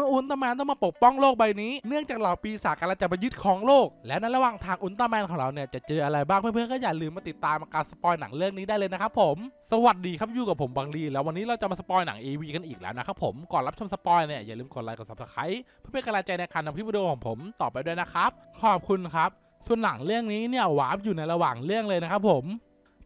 มื่ออุลตร้าแมนต้องมาปกป้องโลกใบนี้ เนื่องจากเหล่าปีศาจกำลังจะมายึดครองโลก และในระหว่างทางอุลตร้าแมนของเราเนี่ยจะเจออะไรบ้างเพื่อนๆก็อย่าลืมมาติดตามการสปอยหนังเรื่องนี้ได้เลยนะครับผม สวัสดีครับอยู่กับผมบังลีแล้ววันนี้เราจะมาสปอยหนัง AV กันอีกแล้วนะครับผมก่อนรับชมสปอยเนี่ยอย่าลืมกดไลค์กด subscribe เพื่อเป็นกำลังใจในการทำคลิปวิดีโอของผมต่อไปด้วยนะครับขอบคุณครับส่วนหนังเรื่องนี้เนี่ยวาร์ปอยู่ในระหว่างเรื่องเลยนะครับผม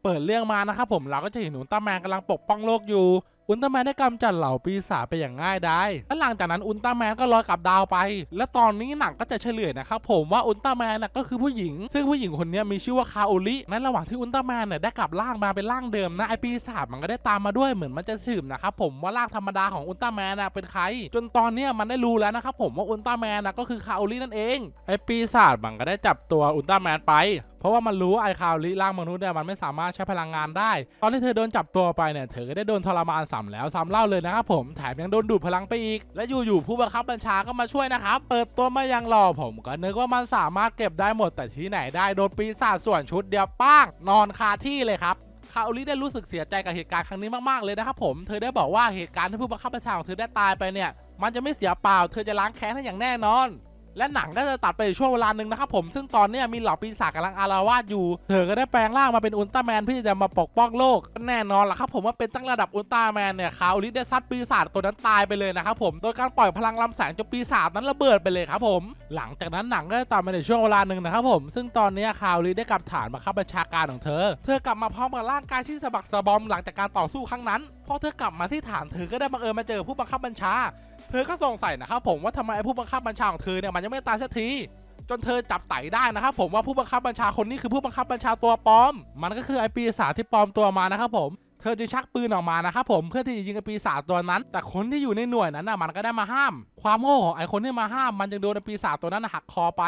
เปิดเรื่องมานะครับผมเราก็จะเห็นอุลตร้าแมนกำลังปกป้องโลกอยู่ อุลตร้าแมนได้กำจัดเหล่าปีศาจไปอย่างง่ายดายและหลังจากนั้นอุลตร้าแมนก็ลอยกลับดาวไป และตอนนี้หนังก็จะเฉลยนะครับผมว่าอุลตร้าแมนน่ะก็คือผู้หญิง ซึ่งผู้หญิงคนนี้มีชื่อว่าคาโอริในระหว่างที่อุลตร้าแมนเนี่ยได้กลับร่างมาเป็นร่างเดิมนะไอปีศาจมันก็ได้ตามมาด้วยเหมือนมันจะสืบนะครับผมว่าร่างธรรมดาของอุลตร้าแมนน่ะเป็นใคร จนตอนนี้มันได้รู้แล้วนะครับผมว่าอุลตร้าแมนน่ะก็คือคาโอรินั่นเองไอปีศาจมันก็ได้จับตัวอุลตร้าแมนไป ราะว่ามันรู้ว่าไอคาวลิร่างมนุษย์เนี่ยมันไม่สามารถใช้พลังงานได้ ตอนที่เธอโดนจับตัวไปเนี่ยเธอก็ได้โดนทรมานซ้ำแล้วซ้ำเล่าเลยนะครับผมแถมยังโดนดูดพลังไปอีก และอยู่ๆผู้บังคับบัญชาก็มาช่วยนะครับเปิดตัวมายังหล่อผมก็นึกว่ามันสามารถเก็บได้หมดแต่ที่ไหนได้โดนปีศาจส่วนชุดเดียวป้างนอนคาที่เลยครับคาโอริได้รู้สึกเสียใจกับเหตุการณ์ครั้งนี้มากๆเลยนะครับผม เธอได้บอกว่าเหตุการณ์ที่ผู้บังคับบัญชาของเธอได้ตายไปเนี่ย มันจะไม่เสียเปล่า เธอจะล้างแค้นให้อย่างแน่นอน และหนังก็จะตัดไปช่วงเวลาหนึ่งนะครับผมซึ่งตอนนี้มีเหล่าปีศาจกำลังอารวาสอยู่ เธอก็ได้แปลงร่างมาเป็นอุลตร้าแมนเพื่อจะมาปกป้องโลกแน่นอนล่ะครับผมว่าเป็นตั้งระดับอุลตร้าแมนเนี่ยคาโอริได้ซัดปีศาจตัวนั้นตายไปเลยนะครับผมโดยการปล่อยพลังลำแสงจนปีศาจนั้นระเบิดไปเลยครับผม หลังจากนั้นหนังก็จะตัดมาในช่วงเวลาหนึ่งนะครับผมซึ่งตอนนี้คาโอริได้กลับฐานมาคับบัญชาการของเธอ เธอกลับมาพร้อมกับร่างกายที่สะบักสะบอมหลังจากการต่อสู้ครั้งนั้นพอเธอกลับมาที่ฐานเธอก็ได้บังเอิญมาเจอผู้บังคับบัญชา เธอก็สงสัยนะครับผมว่าทำไมไอ้ผู้บังคับบัญชาของเธอเนี่ยมันยังไม่ตายสักทีจนเธอจับไต่ได้นะครับ ผมว่าผู้บังคับบัญชาคนนี้คือผู้บังคับบัญชาตัวปลอม มันก็คือไอปีศาจที่ปลอมตัวมานะครับผมเธอจึงชักปืนออกมานะครับผมเพื่อที่จะยิงไอปีศาจตัวนั้น แต่คนที่อยู่ในหน่วยนั้นน่ะมันก็ได้มาห้าม ความโง่ของไอคนที่มาห้ามมันจึงโดนไอปีศาจตัวนั้นหักคอไป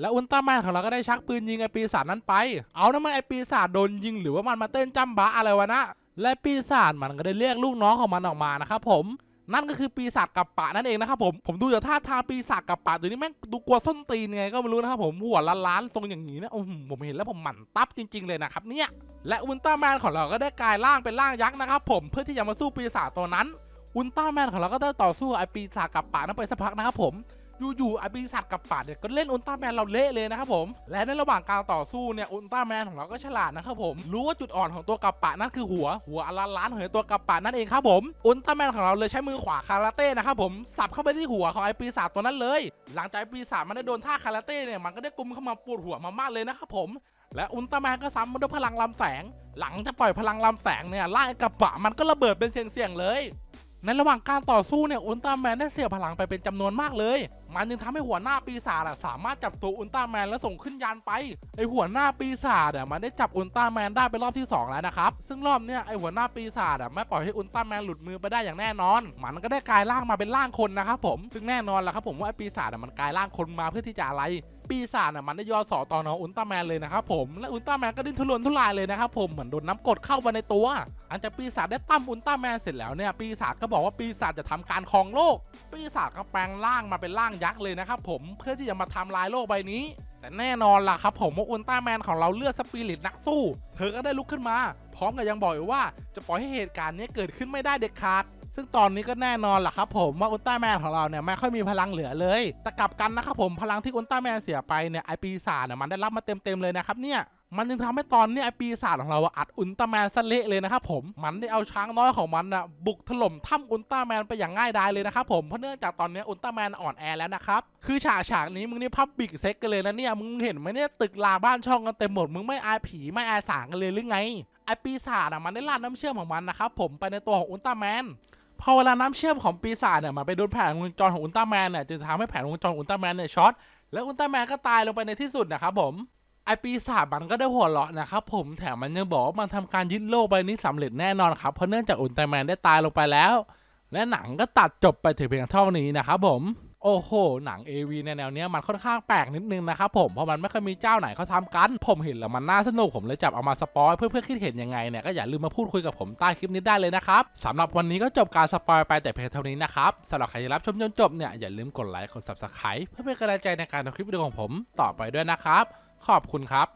และอุลตร้าแมนของเราก็ได้ชักปืนยิงไอปีศาจนั้นไป เอานะมันไอปีศาจโดนยิงหรือว่ามันมาเต้นจ้ำบะอะไรวะนะและปีศาจมันก็ได้เรียกลูกน้องของมันออกมานะครับผม นั่นก็คือปีศาจกับปะนั่นเองนะครับผมผมดูจากท่าทางปีศาจกับปะตัวนี้แม่งดูกลัวส้นตีนไงก็ไม่รู้นะครับผมหัวล้านๆทรงอย่างนี้นะโอ้โหผมเห็นแล้วผมหมั่นตับจริง ๆเลยนะครับเนี่ยและอุลตร้าแมนของเราก็ได้กลายร่างเป็นร่างยักษ์นะครับผมเพื่อที่จะมาสู้ปีศาจตัวนั้นอุลตร้าแมนของเราก็ได้ต่อสู้ไอปีศาจกับปะนั้นไปสักพักนะครับผม อยู่ๆไอปีศาจกับปาดเนี่ยก็เล่นอุลตร้าแมนเราเละเลยนะครับผม และในระหว่างการต่อสู้เนี่ยอุลตร้าแมนของเราก็ฉลาดนะครับผมรู้ว่าจุดอ่อนของตัวกับปะนั่นคือหัวหัวอลาล้านของตัวกับปะนั่นเองครับผมอุลตร้าแมนของเราเลยใช้มือขวาคาราเต้นะครับผมสับเข้าไปที่หัวของไอปีศาจตัวนั้นเลย หลังจากไอ้ปีศาจมันได้โดนท่าคาราเต้เนี่ยมันก็ได้กุมเข้ามาปวดหัวมามากเลยนะครับผมและอุลตร้าแมนก็ซ้ำมาด้วยพลังลำแสง หลังจากปล่อยพลังลำแสงเนี่ยล่ากับปะมันก็ระเบิดเป็นเสียงๆเลย ในระหว่างการต่อสู้เนี่ยอุลตร้าแมนได้เสียพลังไปเป็นจำนวนมากเลย มันจึงทำให้หัวหน้าปีศาจสามารถจับตัวอุลตร้าแมนแล้วส่งขึ้นยานไปไอหัวหน้าปีศาจมันได้จับอุลตร้าแมนได้เป็นรอบที่สองแล้วนะครับซึ่งรอบเนี้ยไอหัวหน้าปีศาจไม่ปล่อยให้อุลตร้าแมนหลุดมือไปได้อย่างแน่นอน มันก็ได้กลายร่างมาเป็นร่างคนนะครับผมซึ่งแน่นอนแหละครับผมว่าไอปีศาจมันกลายร่างคนมาเพื่อที่จะอะไร ปีศาจอะมันได้ย่อสอต่อน้องอุลตร้าแมนเลยนะครับผมและอุลตร้าแมนก็ดิ้นทุรนทุรายเลยนะครับผมเหมือนโดนน้ำกดเข้าไปในตัวหลังจากปีศาจได้ตั้มอุลตร้าแมนเสร็จแล้วเนี่ยปีศาจก็บอกว่าปีศาจจะทำการครองโลก ปีศาจก็แปลงร่างมาเป็นร่างยักษ์เลยนะครับผมเพื่อที่จะมาทำลายโลกใบนี้ แต่แน่นอนล่ะครับผมว่าอุลตร้าแมนของเราเลือดสปิริตนักสู้ เธอก็ได้ลุกขึ้นมา พร้อมกับยังบอกอีกว่า จะปล่อยให้เหตุการณ์นี้เกิดขึ้นไม่ได้เด็ดขาด ซึ่งตอนนี้ก็แน่นอนแหละครับผมว่าอุลตร้าแมนของเราเนี่ยไม่ค่อยมีพลังเหลือเลย แต่กลับกันนะครับผมพลังที่อุลตร้าแมนเสียไปเนี่ยไอปีศาจเนี่ยมันได้รับมาเต็มๆเลยนะครับเนี่ยมันจึงทำให้ตอนนี้ไอปีศาจของเราอัดอุลตร้าแมนสะเละเลยนะครับผม มันได้เอาช้างน้อยของมันอะบุกถล่มถ้ำอุลตร้าแมนไปอย่างง่ายดายเลยนะครับผม เพราะเนื่องจากตอนนี้อุลตร้าแมนอ่อนแอแล้วนะครับ คือฉากฉากนี้มึงนี่พับบิกเซ็กกันเลยนะเนี่ย มึงเห็นไหมเนี่ยตึกลาบ้านช่องกันเต็มหมด มึงไม่อายผีไม่อายสางกันเลยหรือไงไอปีศาจอะมันได้ลาดน้ำเชื่อมของมันนะครับผมไปในตัวของอุลตร้าแมน พอเวลาน้ำเชื่อมของปีศาจเนี่ยมันไปโดนแผงวงจรของอุลตร้าแมนเนี่ยจึงทำให้แผงวงจรอุลตร้าแมนเนี่ยช็อตแล้วอุลตร้าแมนก็ตายลงไปในที่สุดนะครับผมไอปีศาจมันก็ได้หัวเราะนะครับผมแถมมันยังบอกว่ามันทำการยึดโลกใบนี้สำเร็จแน่นอนครับเพราะเนื่องจากอุลตร้าแมนได้ตายลงไปแล้ว และหนังก็ตัดจบไปถึงเพียงเท่านี้นะครับผม โอ้โห หนัง AV ในแนวเนี้ยมันค่อนข้างแปลกนิดนึงนะครับผม เพราะมันไม่เคยมีเจ้าไหนเขาทำกัน ผมเห็นแล้วมันน่าสนุก ผมเลยจับเอามาสปอยเพื่อเพื่อคิดเห็นยังไงเนี่ยก็อย่าลืมมาพูดคุยกับผมใต้คลิปนี้ได้เลยนะครับสำหรับวันนี้ก็จบการสปอยไปแต่เพียงเท่านี้นะครับสำหรับใครที่รับชมจนจบเนี่ยอย่าลืมกดไลค์กด subscribe เพื่อเป็นกำลังใจในการทำคลิปวิดีโอของผมต่อไปด้วยนะครับ ขอบคุณครับ